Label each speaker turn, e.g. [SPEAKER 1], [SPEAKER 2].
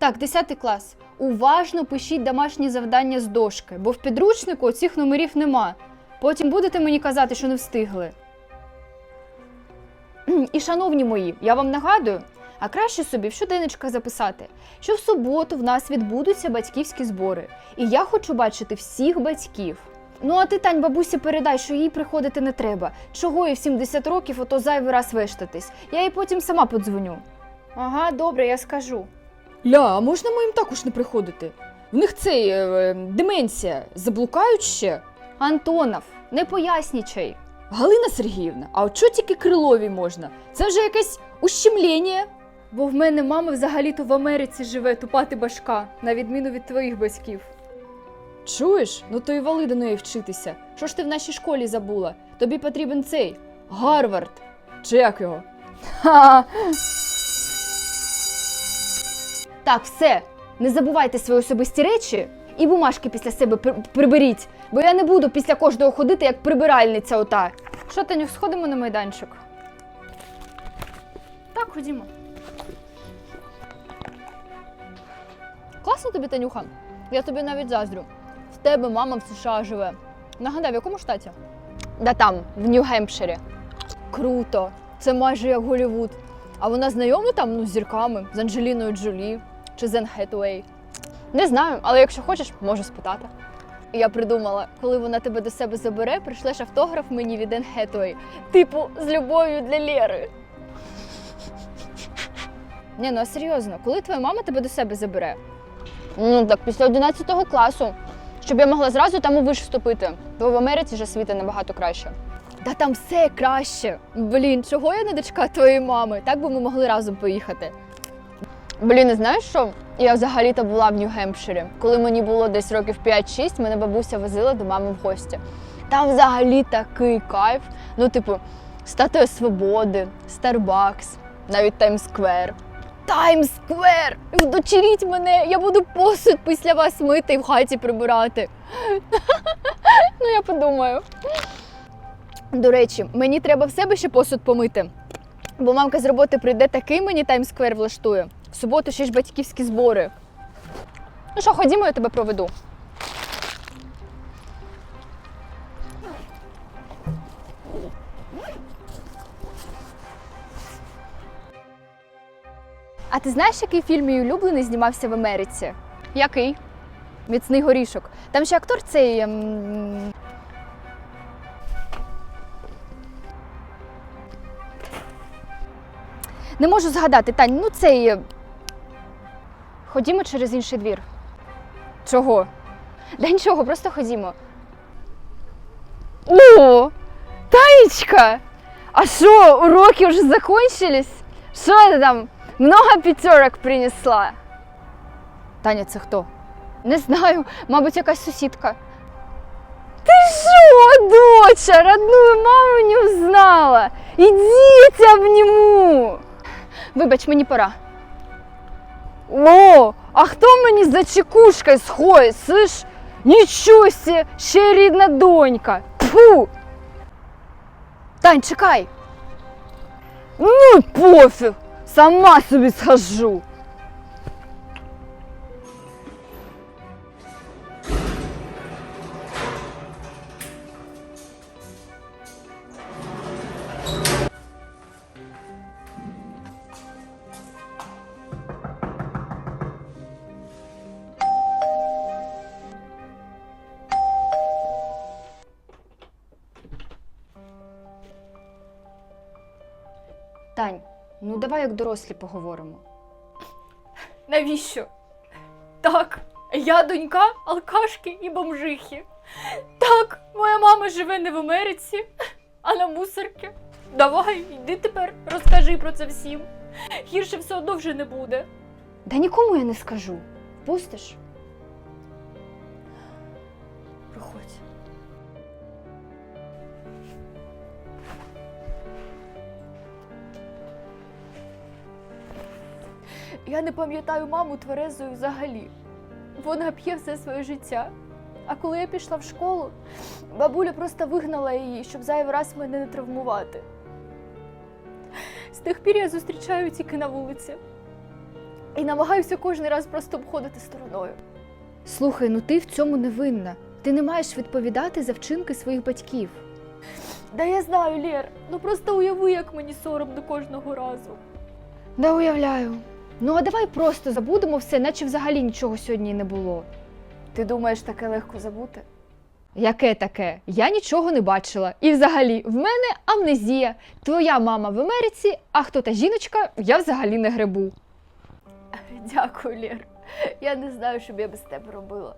[SPEAKER 1] Так, 10 клас. Уважно пишіть домашні завдання з дошки, бо в підручнику цих номерів нема. Потім будете мені казати, що не встигли. І, шановні мої, я вам нагадую, а краще собі в щоденничках записати, що в суботу в нас відбудуться батьківські збори, і я хочу бачити всіх батьків. Ну, а ти, Тань, бабусі, передай, що їй приходити не треба. Чого їй в 70 років ото зайвий раз вештатись. Я їй потім сама подзвоню. Ага, добре, я скажу.
[SPEAKER 2] Ля, а можна моїм також не приходити? В них цей е, е, деменція. Заблукають ще?
[SPEAKER 1] Антонов, не пояснічай.
[SPEAKER 2] Галина Сергіївна, а от чого тільки крилові можна? Це вже якесь ущемлення.
[SPEAKER 1] Бо в мене мама взагалі-то в Америці живе, тупати башка, на відміну від твоїх батьків.
[SPEAKER 2] Чуєш? Ну то й вали до неї вчитися. Що ж ти в нашій школі забула? Тобі потрібен цей Гарвард. Чи як його?
[SPEAKER 1] Ха. Так, все. Не забувайте свої особисті речі і бумажки після себе при- приберіть, бо я не буду після кожного ходити як прибиральниця ота. Що, Танюх, сходимо на майданчик? Так, ходімо. Класно тобі, Танюха. Я тобі навіть заздрю. В тебе мама в США живе. Нагадай, в якому штаті? Да там, в Нью-Гемпширі. Круто. Це майже як Голівуд. А вона знайома там ну, з зірками, з Анджеліною Джолі чи з Енн Хетуей? Не знаю, але якщо хочеш, можу спитати. І Я придумала, коли вона тебе до себе забере, прийшлеш автограф мені від Енн Хетуей. Типу, з любов'ю для Лєри. Ні, ну а серйозно, коли твоя мама тебе до себе забере? Ну так, після 11 класу. Щоб я могла зразу там у виш вступити. Бо в Америці ж освіта набагато краще. Та там все краще. Блін, чого я не дочка твоєї мами? Так би ми могли разом поїхати. Блін, знаєш що? Я взагалі-то була в Нью-Гемпширі. Коли мені було десь років 5-6, мене бабуся возила до мами в гості. Там взагалі такий кайф. Ну, типу, статуя свободи, Старбакс, навіть Таймс-сквер. Таймс-сквер! Вдочеріть мене! Я буду посуд після вас мити і в хаті прибирати. ну, я подумаю. До речі, мені треба в себе ще посуд помити. Бо мамка з роботи прийде такий мені таймсквер влаштує. В суботу ще ж батьківські збори. Ну що, ходімо, я тебе проведу. А ти знаєш, який фільм мій улюблений знімався в Америці? Який? Міцний горішок. Там ще актор цей. ем, Не можу згадати, Тань, ну цей. е, Ходімо через інший двір. Чого? Да нічого, просто ходімо. О! Таєчка! А що, уроки вже закончились? Що ти там? Много пятерок принесла? Таня, це хто? Не знаю, мабуть, якась сусідка. Ти що, доча, родную маму не узнала? Ідіть обніму. Вибач, мені пора. О, а хто мені за чекушкою сходить? Слиш? Нічого сі, ще рідна донька. Фу. Тань, чекай. Ну, пофіг. Сама собі схожу. Тань, ну давай як дорослі поговоримо.
[SPEAKER 3] Навіщо? Так, я донька алкашки і бомжихи. Так, моя мама живе не в Америці, а на мусорці. Давай, йди тепер, розкажи про це всім. Гірше все одно вже не буде.
[SPEAKER 1] Да нікому я не скажу. Пустиш?
[SPEAKER 3] Проходь. Я не пам'ятаю маму тверезою взагалі. Вона п'є все своє життя. А коли я пішла в школу, бабуля просто вигнала її, щоб зайвий раз мене не травмувати. З тих пір я зустрічаю тільки на вулиці. і намагаюся кожен раз просто обходити стороною.
[SPEAKER 1] Слухай, ну ти в цьому не винна. Ти не маєш відповідати за вчинки своїх батьків.
[SPEAKER 3] Да я знаю, Лєр, ну просто уяви, як мені соромно кожного разу.
[SPEAKER 1] Да уявляю. Ну а давай просто забудемо все, наче взагалі нічого сьогодні не було.
[SPEAKER 3] Ти думаєш, таке легко забути?
[SPEAKER 1] Яке таке? Я нічого не бачила. І взагалі, в мене амнезія. Твоя мама в Америці, а хто та жіночка, я взагалі не грибу.
[SPEAKER 3] Дякую, Лєр. Я не знаю, що б я без тебе робила.